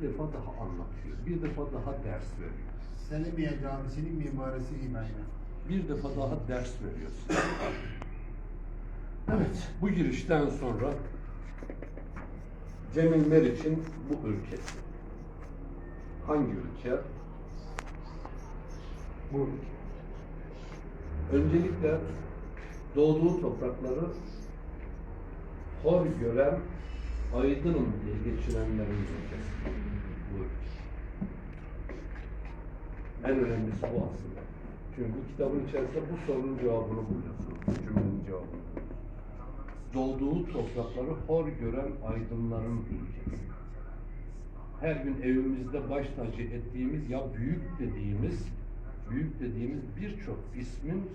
defa daha anlatıyor. Bir defa daha ders veriyor. Selimiye Camisi'nin mimarisi İbrahim. Bir defa daha ders veriyor size. Evet, bu girişten sonra Cemil Meriç'in bu ülkesi. Hangi ülke? Bu ülke. Öncelikle doğduğu toprakları hor gören aydınım diye geçinenlerin ülkesi. Bu ülke. En önemlisi bu aslında. Çünkü kitabın içerisinde bu sorunun cevabını buluyorsunuz. Bu cümlenin cevabını. Doğduğu toprakları hor gören aydınların ülkesi. Her gün evimizde baş tacı ettiğimiz ya büyük dediğimiz, büyük dediğimiz birçok ismin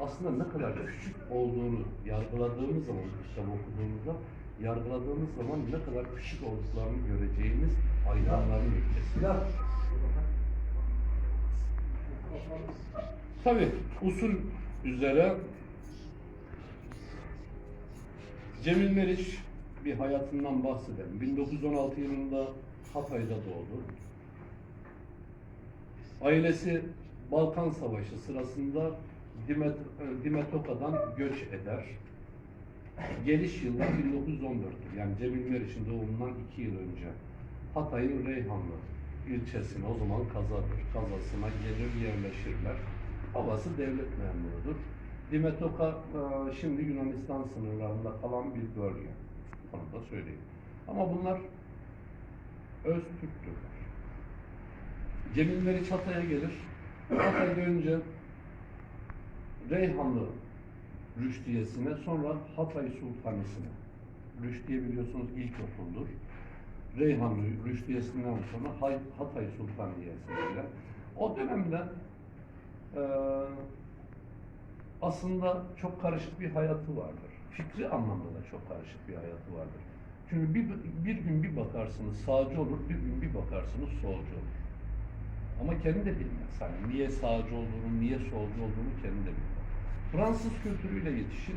aslında ne kadar küçük olduğunu yargıladığımız zaman, bu kitabı okuduğumuzda yargıladığımız zaman ne kadar küçük olduklarını göreceğimiz aydınların ülkesi. Tabi usul üzere Cemil Meriç bir hayatından bahsedelim. 1916 yılında Hatay'da doğdu. Ailesi Balkan Savaşı sırasında Dimet, Dimetoka'dan göç eder. Geliş yılı 1914'tür. Yani Cemil Meriç'in doğumundan iki yıl önce. Hatay'ın Reyhanlı ilçesine o zaman kazadır. Kazasına gelir yerleşirler. Babası devlet memurudur. Dimetoka e, şimdi Yunanistan sınırlarında kalan bir bölge. Onu da söyleyeyim. Ama bunlar öz Türktürler. Cemil Meriç Hatay'a gelir. Hatay'da önce Reyhanlı Rüştiyesi'ne sonra Hatay Sultanisi'ne. Rüştiye biliyorsunuz ilkokuldur. Reyhanlı Rüştiyesi'nden sonra Hay- Hatay Sultaniyesi'yle. O dönemde eee aslında çok karışık bir hayatı vardır. Fikri anlamda da çok karışık bir hayatı vardır. Çünkü bir, bir gün bir bakarsınız sağcı olur, bir gün bir bakarsınız solcu olur. Ama kendi de bilmez. Hani niye sağcı olduğunu, niye solcu olduğunu kendi de bilmez. Fransız kültürüyle yetişir.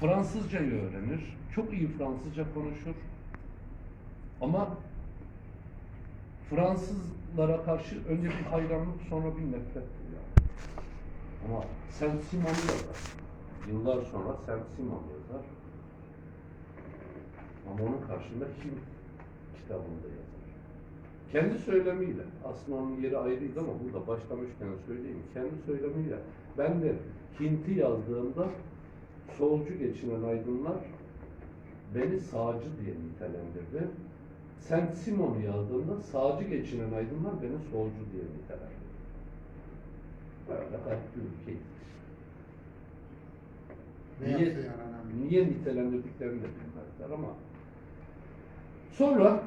Fransızcayı öğrenir. Çok iyi Fransızca konuşur. Ama Fransızlara karşı önce bir hayranlık sonra bir nefrettir yani. Ama Saint Simon yazar. Yıllar sonra Saint Simon yazar. Ama onun karşında kim kitabında yazar. Kendi söylemiyle, aslında onun yeri ayrıydı ama burada başlamışken söyleyeyim. Kendi söylemiyle, ben de Hint'i yazdığımda solcu geçinen aydınlar beni sağcı diye nitelendirdi. Saint Simon'u yazdığımda sağcı geçinen aydınlar beni solcu diye nitelendirdi. Böyle bir ülkeyiz. Niye, önemli. niye nitelendirdiklerini de bilmezler ama sonra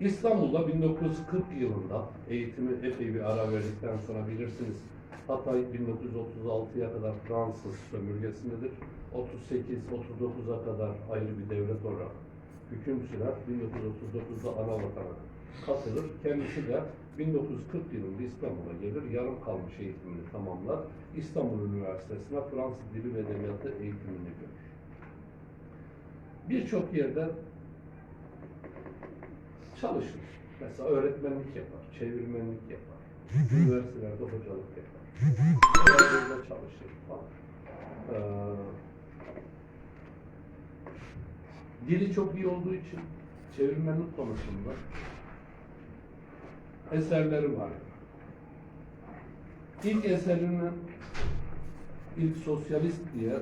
İstanbul'da 1940 yılında eğitimi epey bir ara verdikten sonra bilirsiniz Hatay 1936'ya kadar Fransız sömürgesindedir. 38-39'a kadar ayrı bir devlet olarak hüküm sürer. 1939'da ana vatana katılır. Kendisi de 1940 yılında İstanbul'a gelir. Yarım kalmış eğitimini tamamlar. İstanbul Üniversitesi'ne Fransız Dili ve Edebiyatı eğitimini görür. Birçok yerde çalışır. Mesela öğretmenlik yapar, çevirmenlik yapar. Üniversitelerde hocalık yapar. Üniversitede çalışır falan. Ee, dili çok iyi olduğu için çevirmenlik konusunda eserleri var. İlk eserini ilk sosyalist diye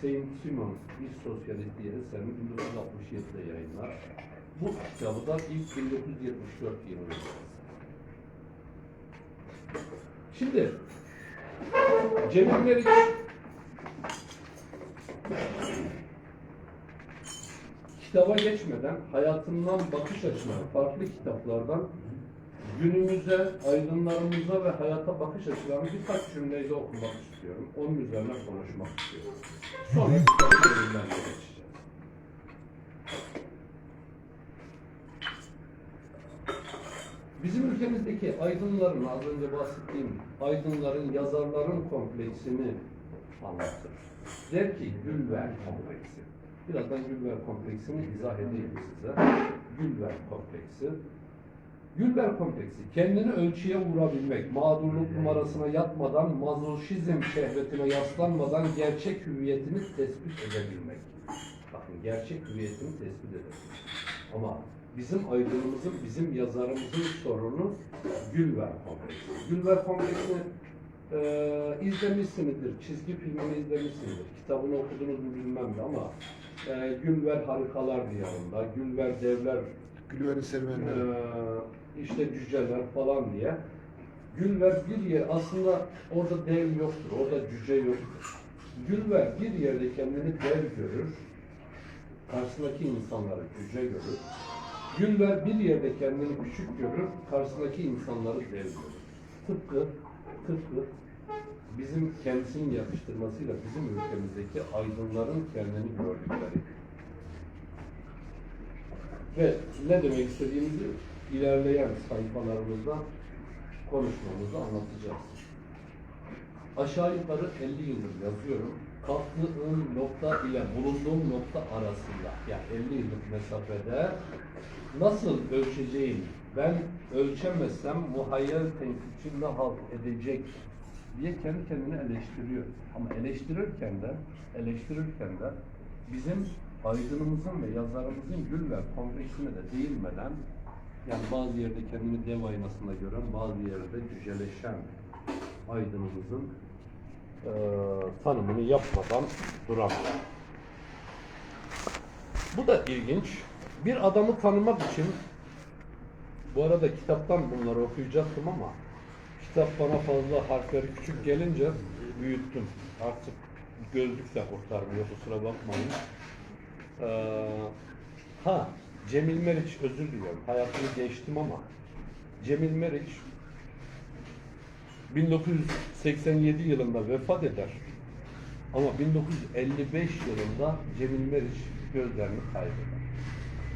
Saint Simon ilk sosyalist diye eserini 1967'de yayınlar. Bu kitabı da ilk 1974 yılında. Şimdi Cemil Meriç kitaba geçmeden hayatından bakış açıları farklı kitaplardan günümüze, aydınlarımıza ve hayata bakış açılarını birkaç cümleyle okumak istiyorum. Onun üzerine konuşmak istiyorum. Sonra kitabın bölümlerine geçeceğiz. Bizim ülkemizdeki aydınların, az önce bahsettiğim aydınların, yazarların kompleksini anlatır. Der ki Gülver kompleksi. Birazdan Gülver kompleksini izah edeyim size. Gülver kompleksi. Gülver kompleksi kendini ölçüye vurabilmek, mağdurluk numarasına yatmadan, mazoşizm şehvetine yaslanmadan gerçek hüviyetini tespit edebilmek. Bakın gerçek hüviyetini tespit edebilmek. Ama bizim aydınımızın, bizim yazarımızın sorunu Gülver kompleksi. Gülver kompleksini e, izlemişsinizdir, çizgi filmini izlemişsinizdir. Kitabını okudunuz mu bilmem de ama e, Gülver Harikalar Diyarında, Gülver Devler Gülver'in serüvenleri. ee, işte cüceler falan diye. Gülver bir yer aslında orada dev yoktur, orada cüce yoktur. Gülver bir yerde kendini dev görür, karşısındaki insanları cüce görür. Gülver bir yerde kendini küçük görür, karşısındaki insanları dev görür. Tıpkı, tıpkı bizim kendisinin yakıştırmasıyla bizim ülkemizdeki aydınların kendini gördükleri. Ve ne demek istediğimizi ilerleyen sayfalarımızda konuşmamızda anlatacağız. Aşağı yukarı 50 yıldır yazıyorum. Kalktığım nokta ile bulunduğum nokta arasında, yani 50 yıllık mesafede nasıl ölçeceğim, ben ölçemezsem muhayyel tenkitçi ne halt edecek diye kendi kendine eleştiriyor. Ama eleştirirken de, eleştirirken de bizim aydınımızın ve yazarımızın gül ve kompleksine de değinmeden yani bazı yerde kendini dev aynasında gören, bazı yerde cüceleşen aydınımızın eee tanımını yapmadan duramıyor. Bu da ilginç. Bir adamı tanımak için bu arada kitaptan bunları okuyacaktım ama kitap bana fazla harfleri küçük gelince büyüttüm. Artık gözlük de kurtarmıyor kusura bakmayın. Ee, ha Cemil Meriç özür diliyorum. Hayatını geçtim ama Cemil Meriç 1987 yılında vefat eder. Ama 1955 yılında Cemil Meriç gözlerini kaybeder.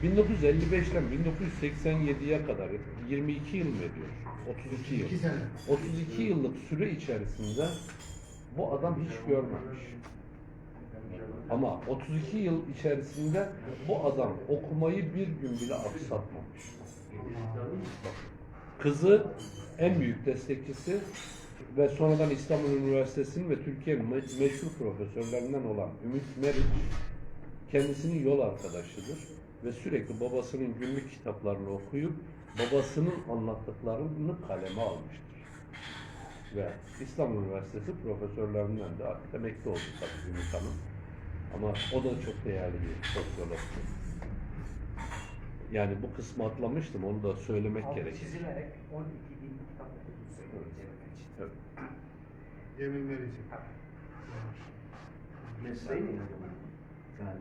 1955'ten 1987'ye kadar 22 yıl mı ediyor? 32 yıl. 2 sene. 32 yıllık süre içerisinde bu adam hiç görmemiş. Ama 32 yıl içerisinde bu adam okumayı bir gün bile aksatmamış. Kızı en büyük destekçisi ve sonradan İstanbul Üniversitesi'nin ve Türkiye'nin me- meşhur profesörlerinden olan Ümit Meriç kendisinin yol arkadaşıdır ve sürekli babasının günlük kitaplarını okuyup babasının anlattıklarını kaleme almıştır. Ve İstanbul Üniversitesi profesörlerinden de artık emekli oldu tabii Ümit Hanım. Ama o da çok değerli bir sosyologtu. Yani bu kısmı atlamıştım, onu da söylemek Altı gerekir. çizilerek 12 bin kitap okuduğunu söyleyeceğim. Evet. Cemil Meriç'in. Mesleği mi? Yani